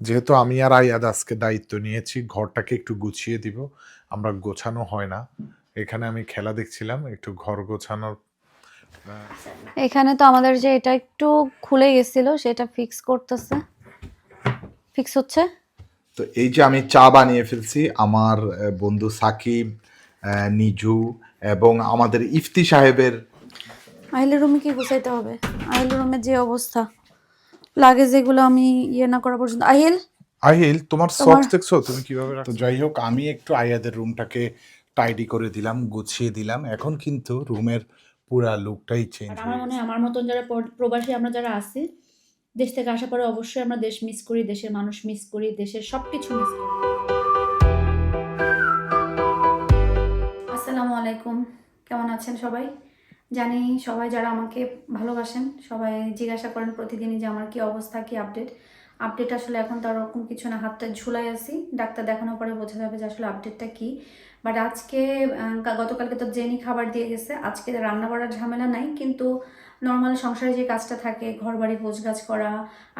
যেহেতু আমি আর আয়াদ আজকে দায়িত্ব নিয়েছি ঘরটাকে একটু গুছিয়ে দিব। আমরা গোছানো হয় না। এখানে আমি খেলা দেখছিলাম একটু ঘর গোছানোর এখানে তো আমাদের যে এটা একটু খুলে গেছিল সেটা ফিক্স করতেছে। ফিক্স হচ্ছে? তো এই যে আমি চা বানিয়ে ফেলছি আমার বন্ধু সাকিব নিজু এবং আমাদের ইফতি সাহেবের আহিলের রুমে কি গুছাইতে হবে? আহিলের রুমের যে অবস্থা। লাগেজ এগুলো আমি ইয়ে না করা পর্যন্ত। আহিল? আহিল তোমার সক্স দেখছ? তুমি কীভাবে তো যাই হোক আমি একটু আয়াদের রুমটাকে টাইডি করে দিলাম গুছিয়ে দিলাম। এখন কিন্তু রুমের পুরা লুকটাই চেঞ্জ আমার মনে হয় আমার মতন যারা প্রবাসী আমরা যারা আছি দেশ থেকে আসার পরে অবশ্যই আমরা দেশ মিস করি দেশের মানুষ মিস করি দেশের সব কিছু মিস করি। আসসালামু আলাইকুম। কেমন আছেন সবাই? জানি সবাই যারা আমাকে ভালোবাসেন, সবাই জিজ্ঞাসা করেন প্রতিদিনই যে আমার কি অবস্থা, কি আপডেট আপডেট আসলে এখন তো ওরকম কিছু না, হাতটা ঝুলাই আছি। ডাক্তার দেখানোর পরে বোঝা যাবে যে আসলে আপডেটটা কি। বাট আজকে গতকালকে তো জেনি খাবার দিয়ে গেছে, আজকে রান্না করার ঝামেলা নাই, কিন্তু নর্মাল সংসারে যে কাজটা থাকে ঘর বাড়ি গাছ করা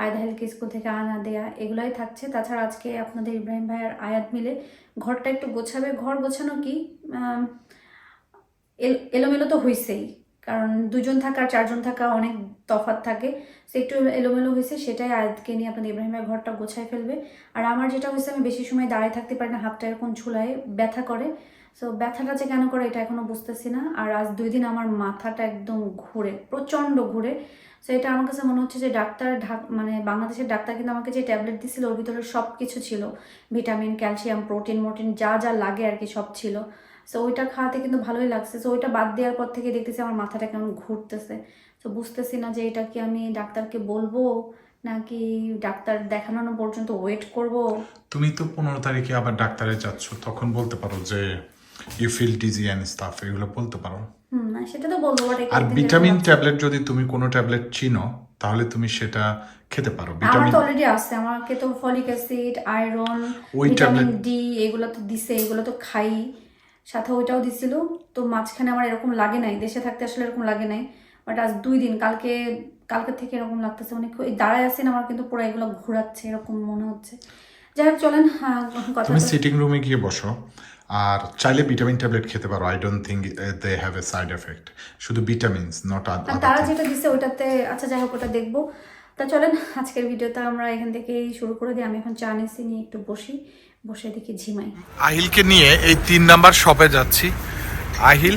আয়াত হেলকে স্কুল থেকে আনা দেয়া, এগুলাই থাকছে। তাছাড়া আজকে আপনাদের ইব্রাহিম ভাই আর আয়াত মিলে ঘরটা একটু গোছাবে। ঘর গোছানো কি এলোমেলো তো হয়েছেই কারণ দুজন থাকা আর চারজন থাকা অনেক তফাৎ থাকে। সে একটু এলোমেলো হয়েছে, সেটাই আয়াতকে নিয়ে আপনাদের ইব্রাহিমের ঘরটা গোছায় ফেলবে। আর আমার যেটা হয়েছে, আমি বেশি সময় দাঁড়িয়ে থাকতে পারি না, হাতটা এরকম ঝুলায় ব্যথা করে। সো ব্যথাটা যে কেন করে এটা এখনও বুঝতেছি না। আর আজ দুই দিন আমার মাথাটা একদম ঘুরে, প্রচণ্ড ঘুরে। সো এটা আমার কাছে মনে হচ্ছে যে ডাক্তার ঢাক মানে বাংলাদেশের ডাক্তার কিন্তু আমাকে যে ট্যাবলেট দিছিল ওর ভিতরে সব কিছু ছিল। ভিটামিন, ক্যালসিয়াম, প্রোটিন, মোটিন, যা যা লাগে আর কি সব ছিল। সো ওইটা খাওয়াতে কিন্তু ভালোই লাগছে। সো ওইটা বাদ দেওয়ার পর থেকে দেখতেছি আমার মাথাটা কেমন ঘুরতেছে। তো বুঝতেছি না যে এটা কি আমি ডাক্তারকে বলব নাকি ডাক্তার দেখানো পর্যন্ত ওয়েট করব। তুমি তো পনেরো তারিখে আবার ডাক্তারে যাচ্ছ তখন বলতে পারো যে you feel dizzy and stuff এগুলো বলতে পারো। না সেটা তো বলব আর ভিটামিন ট্যাবলেট যদি তুমি কোনো ট্যাবলেট চিনো তাহলে তুমি সেটা খেতে পারো। আমার ভিটামিন তো অলরেডি আছে আমাকে তো folic acid iron vitamin D এগুলো তো দিছে এগুলো তো খাই। সাথে ওইটাও দিছিল। তো মাঝখানে আমার এরকম লাগে নাই দেশে থাকতে আসলে এরকম লাগে নাই। বাট আজ দুই দিন কালকে কালকে থেকে এরকম লাগতেছে। মানে দাঁড়ায় আছেন আমার কিন্তু পুরো এগুলো ঘোরাচ্ছে এরকম মনে হচ্ছে। যাই হোক চলেন হ্যাঁ, কথা তুমি সিটিং রুমে গিয়ে বসো। আর চাইলে ভিটামিন ট্যাবলেট খেতে পারো। I don't think they have a side effect শুধু ভিটামিনস নট আর তারা যেটা দিছে ওটাতে আচ্ছা যাই হোক ওটা দেখব। তা চলেন আজকের ভিডিওটা আমরা এখান থেকেই শুরু করে দিই। আমি এখন চা নিচ্ছি নিয়ে একটু বসি। বসে দেখি ঝিমাই। আহিলকে নিয়ে এই তিন নাম্বার শপে যাচ্ছি। আহিল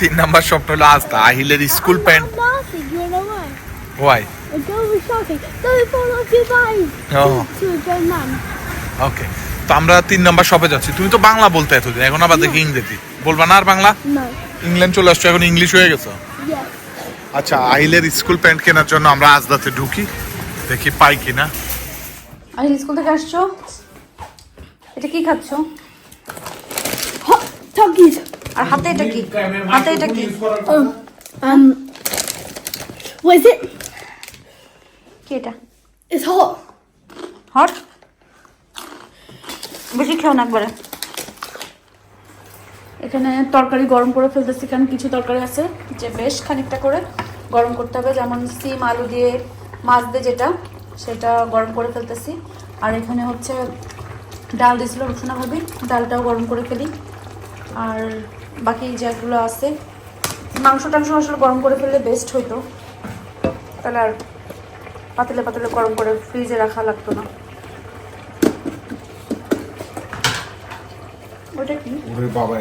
তিন নাম্বার শপটা হলো আস্তা। আহিলের school pants. why? Why. Don't your. Oh. Okay. তো আমরা তিন নাম্বার শপে যাচ্ছি। তুমি তো বাংলা বলতে এতদিন এখন আবার দেখি ইংরেজি। বলবা না আর বাংলা? ইংল্যান্ড চলে আসছো এখন ইংলিশ হয়ে গেছো? আচ্ছা আহিলের স্কুল প্যান্ট কেনার জন্য আমরা আজদাতে ঢুকি। দেখি পাই কিনা। আর স্কুল থেকে আসছো? এটা কি খাচ্ছো. আর হাতে এটা কি? হাতে এটা কি? what is it? কি এটা? It's hot. হট? বেশি খেও না একবারে। এখানে তরকারি গরম করে ফেলতেছি কারণ কিছু তরকারি আছে যে বেশ খানিকটা করে গরম করতে হবে যেমন সিম আলু দিয়ে মাছ দিয়ে যেটা সেটা গরম করে ফেলতেছি। আর এখানে হচ্ছে ডাল দিয়েছিল ভাবি ডালটাও গরম করে ফেলি। আর বাকি যেগুলো আছে মাংস টাংস আসলে গরম করে ফেললে বেস্ট হইতো। তাহলে আর পাতলে পাতলে গরম করে ফ্রিজে রাখা লাগতো না। ওটা কি? ওরে বাবা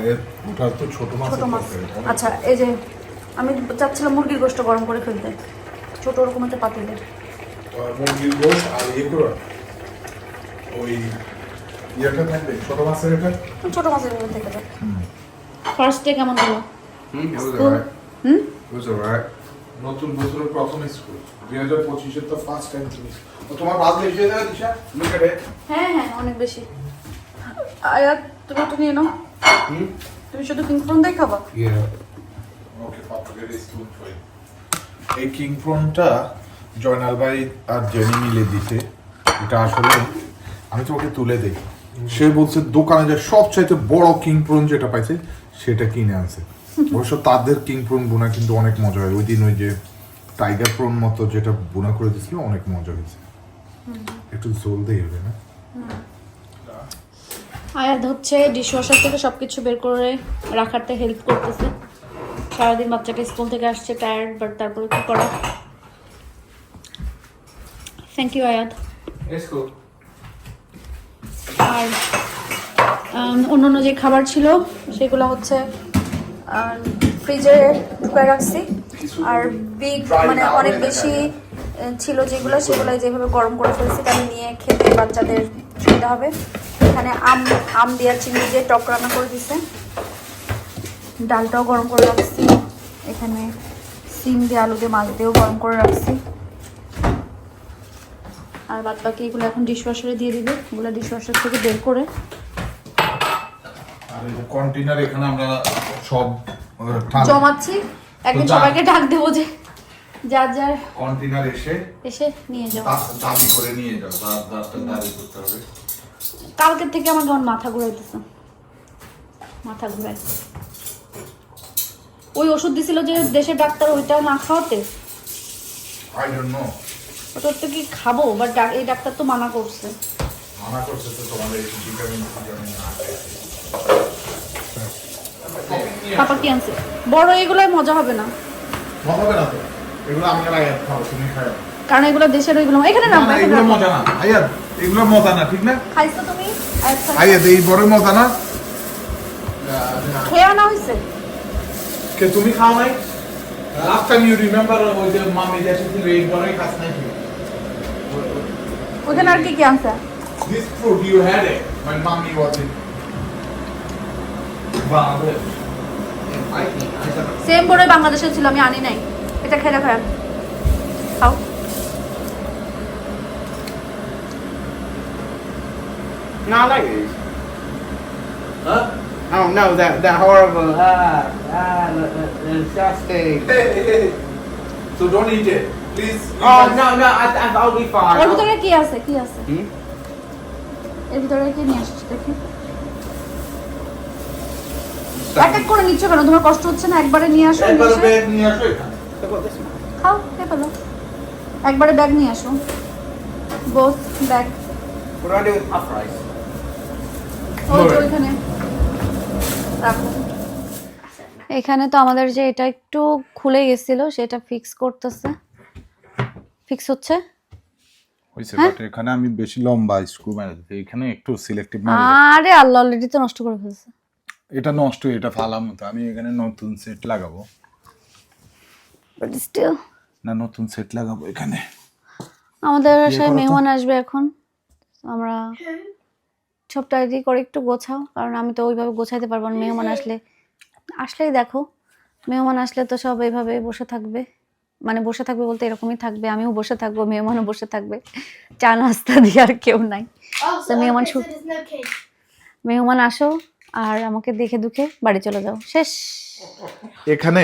ওটা তো ছোট মাছ ছোট মাছ। আচ্ছা এই যে আমি চাচ্ছিলাম মুরগির গোশত গরম করে ফেলতে। ছোট ওরকম একটা পাতিলে মুরগির গোশ আর ওই ইয়েটা থাকবে? ছোট মাছের এটা? ছোট মাছের ভেতর থেকে যাবে ফার্স্ট ডে কেমন হলো? হুম alright. নতুন বছরের প্রথম স্কুল দুই হাজার পঁচিশের তো ফার্স্ট টাইম তুমি। তোমার বাদ লিখে দেওয়া দিশা? হ্যাঁ হ্যাঁ অনেক বেশি। আয়াত তুমি তো নিয়ে নাও? তুমি শুধু দিয়ে খাবা Yeah. ওকে এই কিং প্রনটা জয়নাল ভাই আর জেনি মিলে দিতে এটা আসলে আমি তোমাকে তুলে দিই সে বলছে দোকানে যে সবচাইতে বড় কিং প্রন যেটা পাইছে সেটা কিনে আনছে। অবশ্য তাদের কিং প্রন বোনা কিন্তু অনেক মজা হয়। ওই দিন ওই যে টাইগার প্রন মতো যেটা বোনা করে দিছিল অনেক মজা হয়েছে। একটু জল দিয়ে হবে না? আয়াত হচ্ছে ডিশওয়াশার থেকে সব কিছু বের করে রাখাতে হেল্প করতেছে। সারাদিন বাচ্চাটা স্কুল থেকে আসছে টায়ার্ড বাট তারপরে কি করা? থ্যাংক ইউ আয়াত। আর অন্য অন্য যে খাবার ছিল, সেগুলো হচ্ছে ফ্রিজে ঢুকায় রাখছি। আর বিগ মানে অনেক বেশি ছিল যেগুলো, সেগুলো যেভাবে গরম করে ফেলছি, তাহলে নিয়ে খেতে বাচ্চাদের সুবিধা হবে। এখানে আম আম দিয়ে চিংড়ি দিয়ে টক রান্না করে দিছে। ডালটাও গরম করে রাখছি। এখানে সিম দিয়ে আলু দিয়ে মাছ দিয়েও গরম করে রাখছি। আর বাদ বাকি এগুলো এখন ডিশওয়াশারে দিয়ে দিবে। এগুলো ডিশওয়াশার থেকে বের করে আর এই কন্টেনার এখানে আমরা সব জমাচ্ছি। একদিন সবাইকে ডাক দেবো যে যার যার কন্টেনার এসে এসে নিয়ে যাও। দাবি করে নিয়ে যাও। দাঁতটা দাবি করতে হবে। কালকের থেকে আমার কেমন মাথা ঘুরাইতেছে। মাথা ঘুরাই ওই ওষুধ দিছিল যে দেশের ডাক্তার ওইটাও না খাওয়াতে? আই ডোন্ট নো ওটা তো কি খাব? বাট এই ডাক্তার তো মানা করছে। মানা করছে তো তোমাদের ভিটামিন ভিটামিন পাপা কি আনছে? বড় এগুলোই মজা হবে না। মজা হবে না তো? এগুলো আমরা আগে খাও তুমি খাও কারণ এগুলো দেশের ওইগুলো এখানে না না না এগুলো মজা না। আয়াত এগুলো মজা না ঠিক না? খাইছো তুমি? আয়াত এই বড় মজা না? খেয়ে আনা হয়েছে কে তুমি খাও নাই? লাস্ট টাইম ইউ রিমেম্বার ওই যে মামি যে এসেছিল এই বড়ই খাস নাই ওইখানে আর কি কি আনছে this fruit you had it when mommy was in Bangladesh. I think I said same বড়ই বাংলাদেশে ছিল আমি আনি নাই এটা খেয়ে দেখো। খাও No, I like these. Huh? Oh no, that that horrible ah ah disgusting. Hey, hey, hey. So don't eat it, please. Oh no no, I, I, I'll be fine. এর ভিতরে কি আছে কি আছে? এর ভিতরে কি নিয়ে আসছিস দেখি। এক এক করে নিচ্ছ কেন? তোমার কষ্ট হচ্ছে না একবারে নিয়ে আসো নিয়ে এসে- ব্যাগ নিয়ে আসো এখানে। Look what this one. খাও খেয়ে ফেলো। একবারে ব্যাগ নিয়ে আসো। Both bag with rice? ওই ওইখানে। রাখো। এখানে তো আমাদের যে এটা একটু খুলে গেছিল সেটা ফিক্স করতেছে। ফিক্স হচ্ছে? হইছে হ্যাঁ? বাট এখানে আমি বেশি লম্বা স্ক্রু মেরে দিতে এখানে একটু সিলেক্টিভ আরে আল্লাহ অলরেডি তো নষ্ট করে ফেলছে। এটা নষ্ট এটা ফালাম তো আমি এখানে নতুন সেট লাগাবো। বাট স্টিল না নতুন সেট লাগাবো এখানে। আমাদের বাসায় মেহমান আসবে এখন। আমরা সব টাইডি করে একটু গোছাও কারণ আমি তো ওইভাবে গোছাইতে পারব না মেহমান আসলে। আসলেই দেখো মেহমান আসলে তো সব এইভাবে বসে থাকবে। মানে বসে থাকবে বলতে এরকমই থাকবে আমিও বসে থাকব মেহমানও বসে থাকবে। চা নাস্তা দিয়ে আর কেউ নাই। Oh, cake. মেহমান আসো আর আমাকে দেখে দুখে বাড়ি চলে যাও। শেষ। এখানে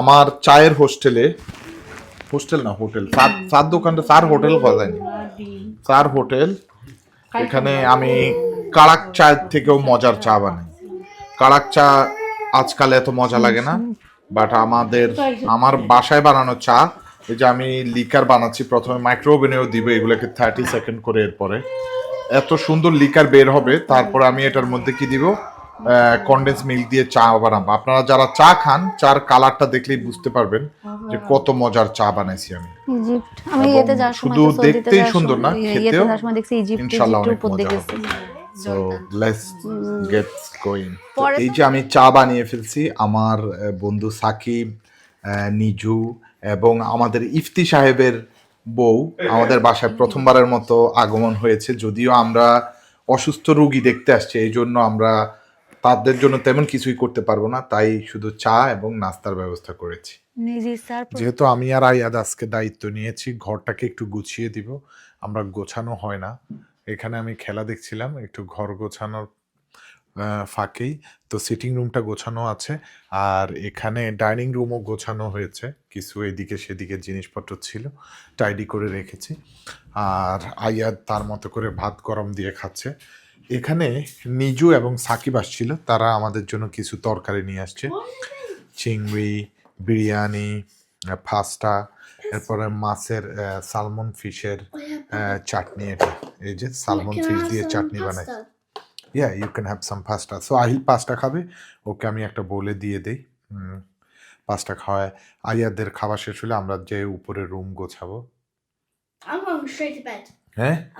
আমার চায়ের হোস্টেলে হোস্টেল না হোটেল চার চার দোকানটা চার হোটেল পাওয়া যায়নি চার হোটেল। এখানে আমি কাড়াক চায়ের থেকেও মজার চা বানাই। কাড়াক চা আজকাল এত মজা লাগে না। বাট আমাদের আমার বাসায় বানানো চা এই যে আমি লিকার বানাচ্ছি প্রথমে মাইক্রো ওভেনেও দিবে এগুলোকে থার্টি সেকেন্ড করে এরপরে। এত সুন্দর লিকার বের হবে তারপরে আমি এটার মধ্যে কি দিব? কন্ডেন্স মিল্ক দিয়ে চা বানাবো আপনারা যারা চা খান চার কালারটা দেখলেই বুঝতে পারবেন যে কত মজার চা বানাইছি আমি। শুধু দেখতেই সুন্দর না, খেতেও যাওয়ার সময় দেখছি ইজিপ্ট ইনশাল্লাহ অনেক মজা গেছে। সো লেটস গেটস গোইং এই যে আমি চা বানিয়ে ফেলছি আমার বন্ধু সাকিব নিজু এবং আমাদের ইফতি সাহেবের বউ আমাদের বাসায় প্রথমবারের মতো আগমন হয়েছে। যদিও আমরা অসুস্থ রুগী দেখতে আসছি এই জন্য আমরা তাদের জন্য তেমন কিছুই করতে পারব না তাই শুধু চা এবং নাস্তার ব্যবস্থা করেছি। যেহেতু আমি আর আয়াদ আজকে দায়িত্ব নিয়েছি ঘরটাকে একটু গুছিয়ে দিব আমরা গোছানো হয় না। এখানে আমি খেলা দেখছিলাম, একটু ঘর গোছানোর ফাঁকেই। তো সিটিং রুমটা গোছানো আছে, আর এখানে ডাইনিং রুমও গোছানো হয়েছে। কিছু এদিকে সেদিকে জিনিসপত্র ছিল টাইডি করে রেখেছি। আর আয়াদ তার মতো করে ভাত গরম দিয়ে খাচ্ছে। এখানে নিজু এবং সাকিব আসছিল, তারা আমাদের জন্য কিছু তরকারি নিয়ে আসছে। চিংড়ি, বিরিয়ানি পাস্তা এরপরে মাছের সালমন ফিশের চাটনি এটা। এই যে সালমন ফিশ দিয়ে চাটনি বানাই। Yeah you can have some pasta so Ahil pasta খাবে? ওকে আমি একটা বলে দিয়ে দেই। পাস্তা খাওয়ায়। আয়াদের খাওয়া শেষ হলে আমরা যে উপরে রুম গোছাবো. হ্যাঁ.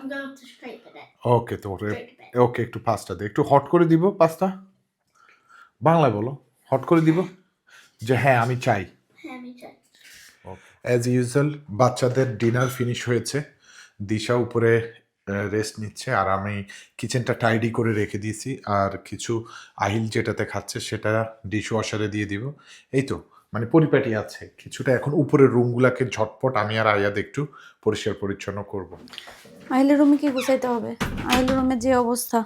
ওকে তো. ওকে একটু পাস্তা দে। একটু হট করে দিব পাস্তা? বাংলায় বলো। হট করে দিব? যে হ্যাঁ আমি চাই। অ্যাজ ইউজুয়াল বাচ্চাদের ডিনার ফিনিশ হয়েছে। দিশা উপরে রেস্ট নিচ্ছে আর আমি কিচেনটা টাইডি করে রেখে দিয়েছি। আর কিছু আহিল যেটাতে খাচ্ছে সেটা ডিশ ওয়াশারে দিয়ে দিব। এই তো মানে পরিপাটি আছে। কিছুটা এখন উপরের রুমগুলোকে ঝটপট আমি আর আয়াদ একটু পরিষ্কার পরিচ্ছন্ন করব। আহিলের রুমে কি গুছাইতে হবে? আহিলের রুমের যে অবস্থা।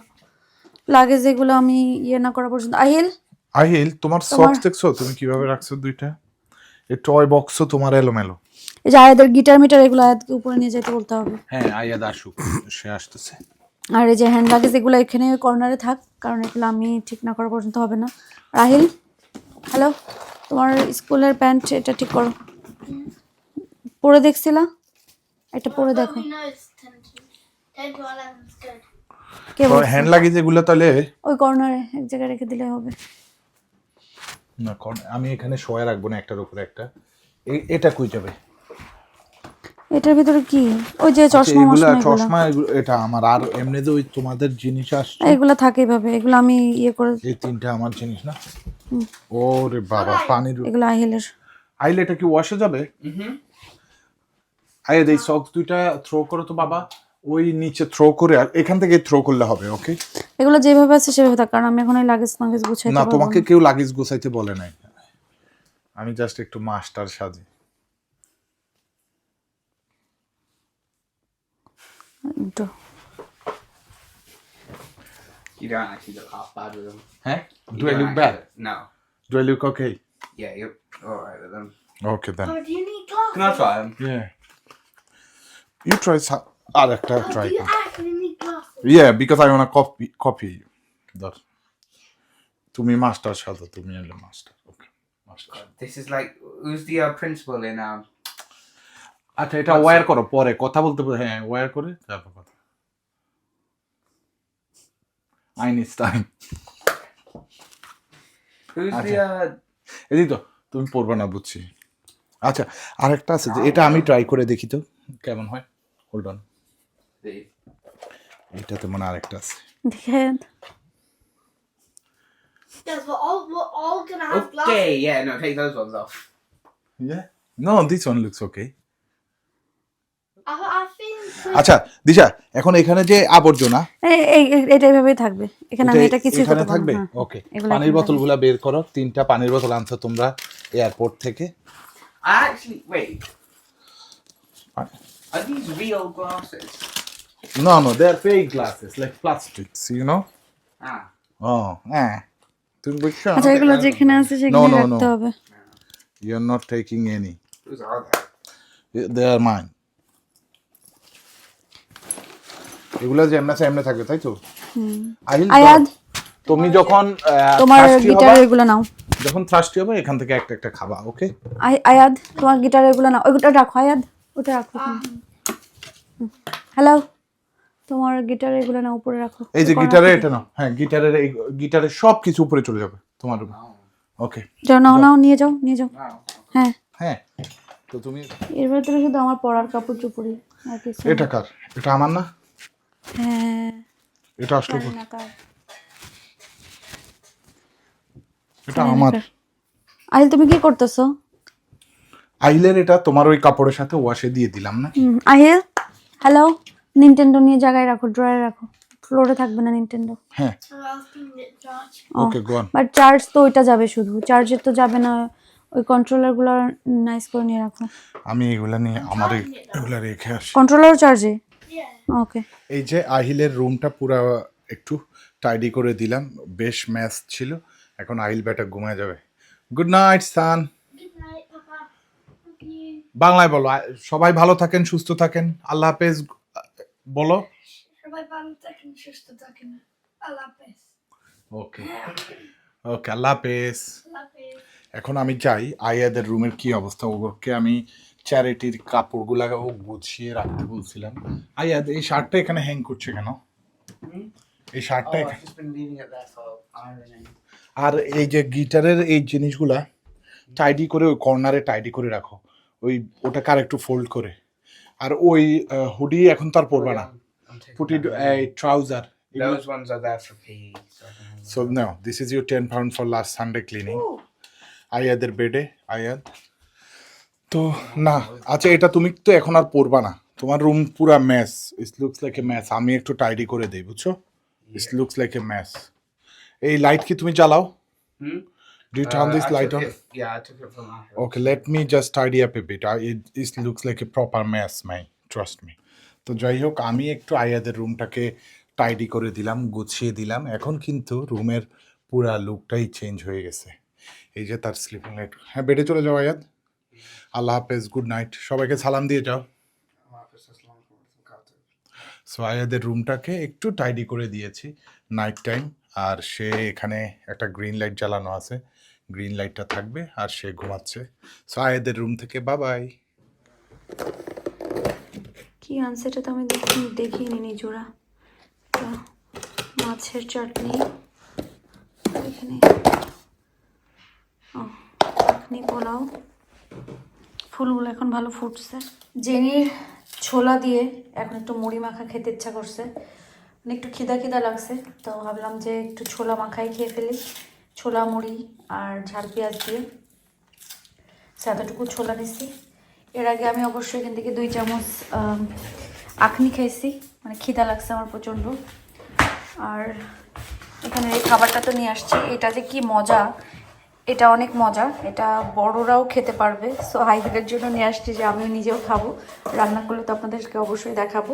লাগেজ এগুলো আমি ইয়ে না করা পর্যন্ত। আহিল? আহিল তোমার সক্স দেখছ? তুমি কীভাবে রাখছো দুইটা? এই টয় বক্সও তোমার এলোমেলো। এই যে আয়াদের গিটার মিটার এগুলো আয়াতকে উপরে নিয়ে যেতে বলতে হবে। হ্যাঁ আয়াদ আসুক সে আসতেছে। আর এই যে হ্যান্ড লাগেজ এগুলো এখানে কর্নারে থাক কারণ এগুলো আমি ঠিক না করা পর্যন্ত হবে না। রাহিল হ্যালো তোমার স্কুলের প্যান্ট এটা ঠিক করো। পরে দেখছিলা? এটা পরে দেখো। Probably knows 10 to 10 to 11 is good. কে? হ্যান্ড লাগেজ এগুলো তাহলে ওই কর্নারে এক জায়গায় রেখে দিলে হবে। না আমি এখানে শোয়া রাখব না একটার উপরে একটা। এটা কই যাবে? এটার ভিতরে কি? ওই যে চশমা আচ্ছা, এগুলা এগুলো। চশমা এটা আমার আর এমনিতে ওই তোমাদের জিনিস আসছে। এগুলো থাকে এভাবে এগুলো আমি ইয়ে করে এই তিনটা আমার জিনিস না? ওরে বাবা পানির এগুলো আহিলের আইলে এটা কি ওয়াশে যাবে? আইলে এই সক্স দুইটা থ্রো করো তো বাবা। ওই নিচে থ্রো করে আর এখান থেকে থ্রো করলে হবে ওকে এগুলো যেভাবে আছে সেভাবে থাক কারণ আমি এখন এই লাগেজ মাগেজ গুছাইতে না তোমাকে কেউ লাগেজ গুছাইতে বলে নাই। আমি জাস্ট একটু মাস্টার সাজি। একটু। You don't actually look half bad with them. হ্যাঁ You do I don't look actually- bad No. Do I look okay Yeah, you're alright with them. Okay then Oh, do you need glasses? Can I try them? Yeah. You try some আর একটা Oh, try do you actually need glasses? Yeah, because I wanna copy copy you. ধর তুমি master সাথে তুমি এলে master okay master This is like who's the uh, principal in um আচ্ছা এটা wire করো পরে কথা বলতে বলতে- হ্যাঁ ওয়্যার করে তারপর কথা। আইনস্টাইন the uh এই তো তুমি পড়বে না বুঝছি। আচ্ছা আরেকটা আছে যে এটা আমি ট্রাই করে দেখি তো কেমন হয়? হোল্ড অন এটাতে মনে আরেকটা আছে। দেখেন Yes, we're all, we're all gonna have okay, glasses. Okay, yeah, no, take those ones off. Yeah. No, this one looks okay. আচ্ছা দিশা এখন এখানে যে আবর্জনা এটা এভাবেই থাকবে। এটা কিছু এখানে থাকবে? ওকে পানির বোতলগুলা বের করো তিনটা পানির বোতল আনছো তোমরা এয়ারপোর্ট থেকে। নো নো দে হ্যাঁ তুমি আচ্ছা যেখানে এনি দে আর এগুলো যে এমনি এমনি থাকবে তাই তো? আহিল আয়াদ তুমি যখন তোমার গিটার এগুলো নাও। যখন থ্রাস্টি হবে এখান থেকে একটা একটা খাবা ওকে আয়াদ তোমার গিটার এগুলো নাও। ওইটা রাখো আয়াদ। ওটা রাখো হ্যালো তোমার গিটার এগুলো না উপরে রাখো। এই যে গিটারে এটা নাও। হ্যাঁ গিটারের এই গিটারের সব কিছু উপরে চলে যাবে তোমার রুমে ওকে যাও নাও নাও নিয়ে যাও নিয়ে যাও। হ্যাঁ। হ্যাঁ। তো তুমি এর ভেতরে শুধু আমার পড়ার কাপড় চুপড়ি আর কিছু এটা কার? এটা আমার না? হ্যাঁ। এটা আসলো। এটা আমার। আহিল তুমি কি করতেছো? আইলের এটা তোমার ওই কাপড়ের সাথে ওয়াশে দিয়ে দিলাম না আহিল হ্যালো নিনটেন্ডো নিয়ে জায়গায় রাখো ড্রয়ারে রাখো। ফ্লোরে থাকবে না নিনটেন্ডো হ্যাঁ. ওকে গোয়ান বাট চার্জ তো ওইটা যাবে শুধু। চার্জের তো যাবে না ওই কন্ট্রোলারগুলো নাইস করে নিয়ে রাখো। আমি এগুলা নিয়ে আমার এগুলা রেখে আসি। কন্ট্রোলার চার্জে. ওকে এই যে আহিলের রুমটা পুরো একটু টাইডি করে দিলাম বেশ ম্যাচ ছিল এখন আহিল বেটা ঘুমায় যাবে। Good night son. বাংলায় বলো সবাই ভালো থাকেন সুস্থ থাকেন আল্লাহ হাফেজ বলো। সবাই ভালো থাকেন সুস্থ থাকেন আল্লাহ হাফেজ। ওকে ওকে আল্লাহ হাফেজ। এখন আমি যাই আয়াদের রুমের কি অবস্থা ওকে আমি চ্যারিটির কাপড়গুলাও গুছিয়ে রাখতে বলছিলাম। আয়াদ এই শার্টটা এখানে হ্যাং করছে কেন? এই শার্টটা Oh, for. আর এই যে গিটারের এই জিনিসগুলা টাইডি করে ওই কর্নারে টাইডি করে রাখো। ওই ওটাকে আর একটু ফোল্ড করে। আর ওই হুডি এখন তো আর পরবে না। Put. Trouser Those ones are there for. So so now this is your ten pound for last Sunday cleaning আয়াদের বেডে আয়াদ তো না আচ্ছা এটা তুমি তো এখন আর পরবা না। তোমার রুম পুরা mess it looks like a mess আমি একটু টাইডি করে দেই বুঝছ? It looks like a mess এই লাইট কি তুমি জ্বালাও? Hmm? Do you turn Uh, this I light on it- Yeah, I took it from our house. Okay, let me just tidy up a bit. I, it, it looks like a proper mess, man. Trust me. তো যাই হোক আমি একটু আয়াদের রুমটাকে tidy করে দিলাম গুছিয়ে দিলাম। এখন কিন্তু রুমের পুরা লুকটাই চেঞ্জ হয়ে গেছে। এই যে তার স্লিপিং লাইট হ্যাঁ বেডে চলে যাও আয়াদ। আল্লাহ হাফেজ গুড নাইট সবাইকে সালাম দিয়ে যাও। সো আয়াদের রুমটাকে একটু টাইডি করে দিয়েছি নাইট টাইম আর সে এখানে একটা গ্রিন লাইট জ্বালানো আছে। গ্রিন লাইটটা থাকবে আর সে ঘুমাচ্ছে। সো আয়াদের রুম থেকে বাবাই কি আনছে এটা তো আমি দেখি দেখিনি নি জোড়া মাছের চাটনি। এখানে ও চাটনি পোলাও। ফুলগুলো এখন ভালো ফুটছে। জেনির ছোলা দিয়ে এখন একটু মুড়ি মাখা খেতে ইচ্ছা করছে। মানে একটু খিদা খিদা লাগছে, তো ভাবলাম যে একটু ছোলা মাখাই খেয়ে ফেলি। ছোলা, মুড়ি আর ঝাল পেঁয়াজ দিয়ে। এতটুকু ছোলা নিছি। এর আগে আমি অবশ্যই এখান থেকে দুই চামচ আখনি খাইছি মানে খিদা লাগছে আমার প্রচণ্ড। আর এখানে এই খাবারটা তো নিয়ে আসছি। এটা যে কি মজা! এটা অনেক মজা এটা বড়রাও খেতে পারবে। সো হাইব্রিডের জন্য নিয়ে আসছি যে আমিও নিজেও খাব। রান্না করলে তো আপনাদেরকে অবশ্যই দেখাবো।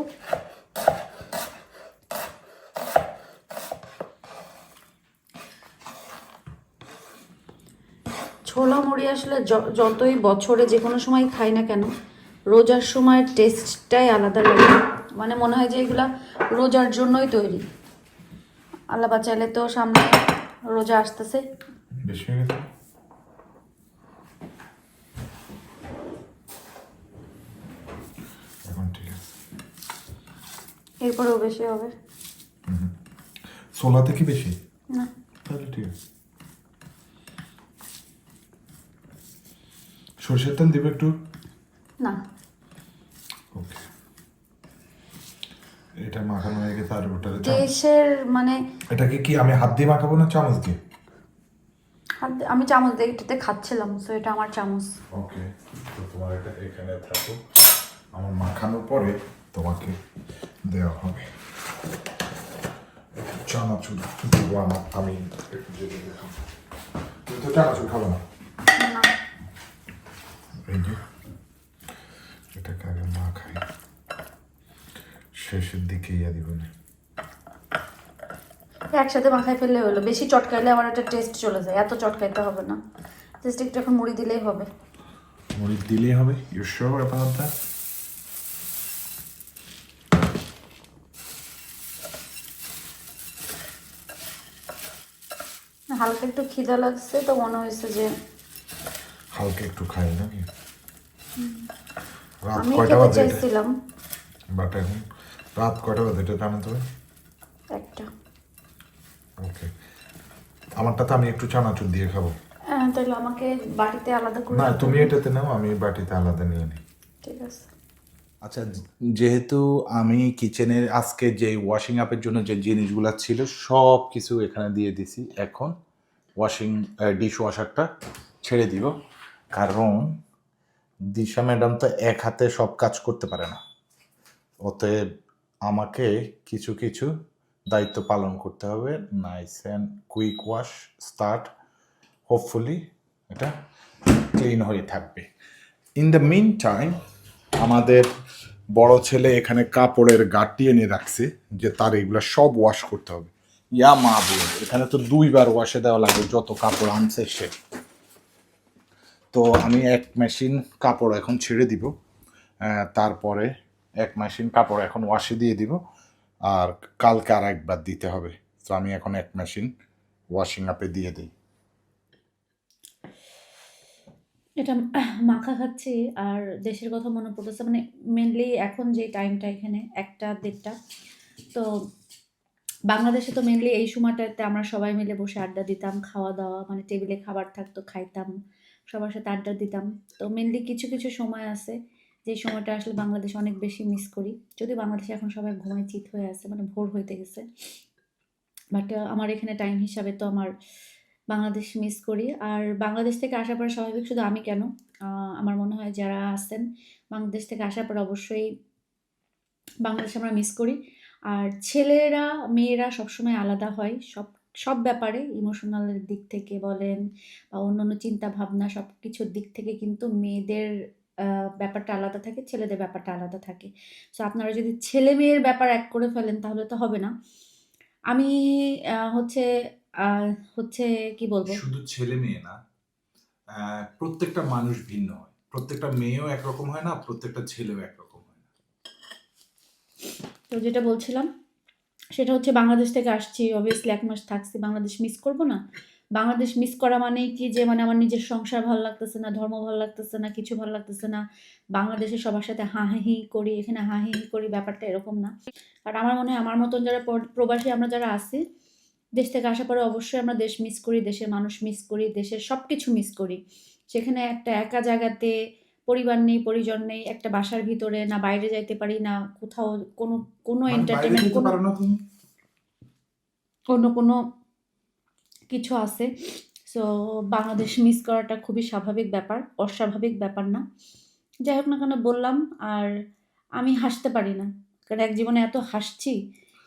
ছোলা মুড়ি আসলে যতই বছরে যে কোনো সময় খাই না কেন, রোজার সময় টেস্টটাই আলাদা লাগে। মানে মনে হয় যে এগুলা রোজার জন্যই তৈরি। আল্লাহ বাঁচাইলে তো সামনে রোজা আসতেছে। বেশি হয়ে গেছে? এখন ঠিক আছে। এরপরেও বেশি হবে? ষোলাতে কি বেশি? না। তাহলে ঠিক আছে। সর্ষের তেল দিবে একটু? না। ওকে। এটা মাখানো হয়ে গেছে আর ওটা দেশের মানে এটাকে কি আমি হাত দিয়ে মাখাবো না চামচ দিয়ে? হাত- আমি চামচ দিয়ে এটাতে খাচ্ছিলাম তো এটা আমার চামচ। ওকে তো তোমার এটা এখানে থাকো। আমার মাখানোর পরে তোমাকে দেওয়া হবে। চানাচুর দেবো আমার আমি তুমি তো চানাচুর খাব না। এই যে এটাকে আগে মাখাই। শেষের দিকে ইয়া দিব না। একসাথে মাখাই ফেললে হলো। বেশি চটকাইলে আমার একটা টেস্ট চলে যায়। এত চটকাইতে হবে না। জাস্ট একটু এখন মুড়ি দিলেই হবে। মরিচ দিলেই হবে? ইউ শিওর অ্যাবাউট দ্যাট হালকা একটু খিদা লাগছে তো মনে হয়েছে যে হালকা একটু খাই নাকি? রাত আমি কয়টা বাজে? চাইছিলাম। বাট এখন রাত কয়টা বাজে এটা জানো তুমি? একটা। ওকে। আমারটা তো আমি একটু চানাচুর দিয়ে খাব। হ্যাঁ তাহলে আমাকে বাড়িতে আলাদা করে না তুমি এটাতে নাও আমি বাটিতে আলাদা নিয়ে নিই। ঠিক আছে। আচ্ছা যেহেতু আমি কিচেনের আজকে যে ওয়াশিং আপের জন্য যে জিনিসগুলো ছিল সব কিছু এখানে দিয়ে দিছি। এখন ওয়াশিং ডিশ ওয়াশারটা ছেড়ে দিব। কারণ দিশা ম্যাডাম তো এক হাতে সব কাজ করতে পারে না। অতএব আমাকে কিছু কিছু দায়িত্ব পালন করতে হবে। Nice and quick wash start hopefully এটা ক্লিন হয়ে থাকবে। ইন দ্য মিন টাইম আমাদের বড় ছেলে এখানে কাপড়ের গাঁটি এনে রাখছে যে তার এগুলো সব ওয়াশ করতে হবে। ইয়া মা বল এখানে তো দুইবার ওয়াশে দেওয়া লাগে যত কাপড় আনছে সে। তো আমি এক মেশিন কাপড় এখন ছেড়ে দিব। তারপরে এক মেশিন কাপড় এখন ওয়াশে দিয়ে দিব। আর কালকে আর একবার দিতে হবে। তো আমি এখন এক মেশিন ওয়াশিং আপে দিয়ে দিই। এটা মাখা খাচ্ছি আর দেশের কথা মনে পড়তেছে। মানে মেনলি এখন যে টাইমটা এখানে, একটা, দেড়টা। তো বাংলাদেশে তো মেনলি এই সময়টাতে আমরা সবাই মিলে বসে আড্ডা দিতাম খাওয়া দাওয়া মানে টেবিলে খাবার থাকতো, খাইতাম, সবার সাথে আড্ডা দিতাম। তো মেনলি কিছু কিছু সময় আছে। যে সময়টা আসলে বাংলাদেশ অনেক বেশি মিস করি। যদি বাংলাদেশে এখন সবাই ঘুমায় চিত হয়ে আছে মানে ভোর হইতে গেছে। বাট আমার এখানে টাইম হিসাবে তো আমার বাংলাদেশ মিস করি। আর বাংলাদেশ থেকে আসার পরে স্বাভাবিক শুধু আমি কেন? আমার মনে হয় যারা আছেন, বাংলাদেশ থেকে আসার পর অবশ্যই বাংলাদেশ আমরা মিস করি। আর ছেলেরা, মেয়েরা সবসময় আলাদা হয়। সব সব ব্যাপারে ইমোশনালের দিক থেকে বলেন বা অন্য অন্য চিন্তা ভাবনা সব কিছুর দিক থেকে কিন্তু মেয়েদের ব্যাপারটা আলাদা থাকে ছেলেদের ব্যাপারটা আলাদা থাকে। সো আপনারা যদি ছেলে মেয়ের ব্যাপার এক করে ফেলেন তাহলে তো হবে না। আমি হচ্ছে হচ্ছে কি বলব? শুধু ছেলে মেয়ে না প্রত্যেকটা মানুষ ভিন্ন হয়। প্রত্যেকটা মেয়েও একরকম হয় না প্রত্যেকটা ছেলেও একরকম হয় না। তো যেটা বলছিলাম সেটা হচ্ছে বাংলাদেশ থেকে আসছি। অবভিয়াসলি এক মাস থাকছি বাংলাদেশ মিস করব না। বাংলাদেশ মিস করা মানে কি যে মানে আমার নিজের সংসার ভালো লাগতেছে না ধর্ম ভালো লাগতেছে না কিছু ভালো লাগতেছে না। বাংলাদেশে সবার সাথে হাহি করি এখানে হাহি করি ব্যাপারটা এরকম না। আর আমার মনে হয় আমার মতন যারা প্রবাসী আমরা যারা আছি দেশ থেকে আসার পরে অবশ্যই আমরা দেশ মিস করি দেশের মানুষ মিস করি দেশের সব কিছু মিস করি। সেখানে একটা একা জায়গাতে পরিবার নেই পরিজন নেই একটা বাসার ভিতরে না বাইরে যাইতে পারি না কোথাও কোনো কোনো মানে এন্টারটেনমেন্ট কোনো পারো না তুমি? অন্য কোনো কিছু আছে। সো বাংলাদেশ মিস করাটা খুবই স্বাভাবিক ব্যাপার অস্বাভাবিক ব্যাপার না। যাই হোক না কেন বললাম আর আমি হাসতে পারি না। কারণ এক জীবনে এত হাসছি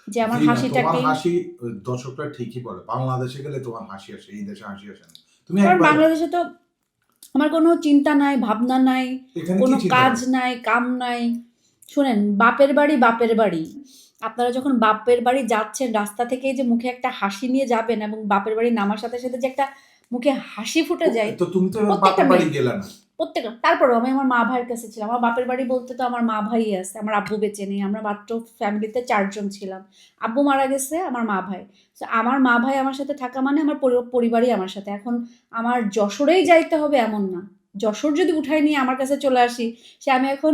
যে আমার হাসিটাকে হাসি দর্শকরা ঠিকই বলে বাংলাদেশে গেলে তোমার হাসি আসে এই দেশে হাসি আসে না। তুমি কারণ বাংলাদেশে তো আমার কোনো চিন্তা নাই ভাবনা নাই কোনো কাজ নাই কাম নাই শুনেন বাপের বাড়ি বাপের বাড়ি। আপনারা যখন বাপের বাড়ি যাচ্ছেন রাস্তা থেকে যে মুখে একটা হাসি নিয়ে যাবেন এবং বাপের বাড়ি নামার সাথে সাথে যে একটা মুখে হাসি ফুটে যায় তো তুমি তো প্রত্যেকটা বাপের বাড়ি। গেলে না। প্রত্যেকটা। তারপরেও আমি আমার মা ভাইয়ের কাছে ছিলাম। আমার বাপের বাড়ি বলতে তো আমার মা ভাই আছে আমার আব্বু বেঁচে নেই আমরা মাত্র ফ্যামিলিতে চারজন ছিলাম। আব্বু মারা গেছে আমার মা ভাই। তো আমার মা ভাই আমার সাথে থাকা মানে আমার পরিবারই আমার সাথে। এখন আমার যশোরেই যাইতে হবে এমন না। যশোর যদি উঠাই নিয়ে আমার কাছে চলে আসি সে আমি এখন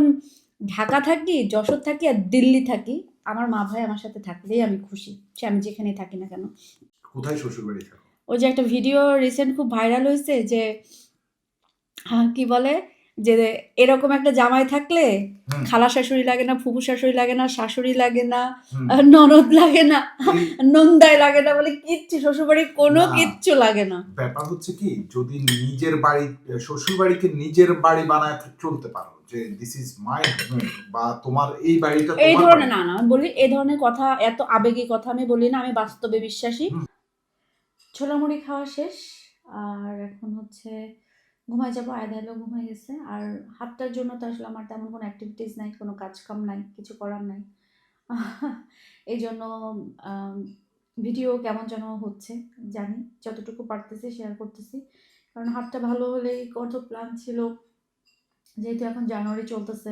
ঢাকা থাকি যশোর থাকি আর দিল্লি থাকি আমার মা ভাই আমার সাথে থাকলেই আমি খুশি। সে আমি যেখানেই থাকি না কেন। কোথায় শ্বশুর বাড়ি থাকো? ওই যে একটা ভিডিও রিসেন্ট খুব ভাইরাল হয়েছে যে হ্যাঁ কি বলে? যে এরকম একটা জামাই থাকলে খালা শাশুড়ি লাগে না ফুফু শাশুড়ি লাগে না শাশুড়ি লাগে না। ননদ লাগে না নন্দায় লাগে না বলে কিচ্ছু শ্বশুরবাড়ির কোনো। কিচ্ছু লাগে না। ব্যাপার হচ্ছে কি যদি নিজের বাড়ি শ্বশুর বাড়িকে নিজের বাড়ি বানায় চলতে পারো যে দিস ইজ মাই হোম বা তোমার এই বাড়িটা এই ধরনের না না আমি বলি এই ধরনের কথা এত আবেগী কথা আমি বলি না আমি বাস্তবে বিশ্বাসী। ছোলা মুড়ি খাওয়া শেষ আর এখন হচ্ছে ঘুমাই যাব আয়দা এলো ঘুমাই গেছে আর হাতটার জন্য তো আসলে আমার তেমন কোনো অ্যাক্টিভিটিস নাই কোনো কাজ কাম নাই কিছু করার নাই। এই জন্য ভিডিও কেমন যেন হচ্ছে জানি যতটুকু পারতেছি শেয়ার করতেছি। কারণ হাতটা ভালো হলেই কত প্ল্যান ছিল যেহেতু এখন জানুয়ারি চলতেছে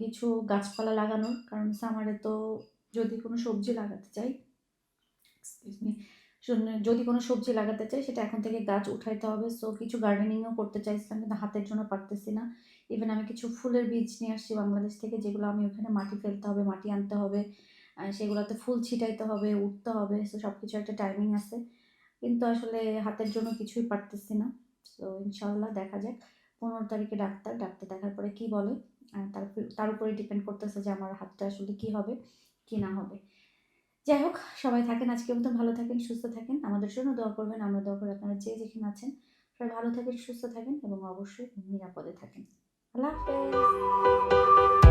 কিছু গাছপালা লাগানোর কারণ সামারে তো যদি কোনো সবজি লাগাতে চাই যদি কোনো সবজি লাগাতে চাই, সেটা এখন থেকে গাছ উঠাইতে হবে। সো কিছু গার্ডেনিংও করতে চাইছিলাম, কিন্তু হাতের জন্য পারতেছি না। ইভেন আমি কিছু ফুলের বীজ নিয়ে আসছি বাংলাদেশ থেকে, যেগুলো আমি ওখানে মাটি ফেলতে হবে, মাটি আনতে হবে সেগুলোতে ফুল ছিটাইতে হবে, উঠতে হবে। সো সব কিছু একটা টাইমিং আছে। কিন্তু আসলে হাতের জন্য কিছুই পারতেছি না। সো ইনশাআল্লাহ দেখা যাক। পনেরো তারিখে ডাক্তার ডাক্তার দেখার পরে কি বলে? তার তার উপরে ডিপেন্ড করতেছে যে আমার হাতটা আসলে কি হবে, কি না হবে। যাই হোক, সবাই থাকেন আজকে মতো ভালো থাকেন, সুস্থ থাকেন। আমাদের জন্য দোয়া করবেন, আমরা দোয়া করে আপনারা যে যেখানে আছেন, সবাই ভালো থাকেন, সুস্থ থাকেন এবং অবশ্যই নিরাপদে থাকেন। আল্লাহ হাফেজ।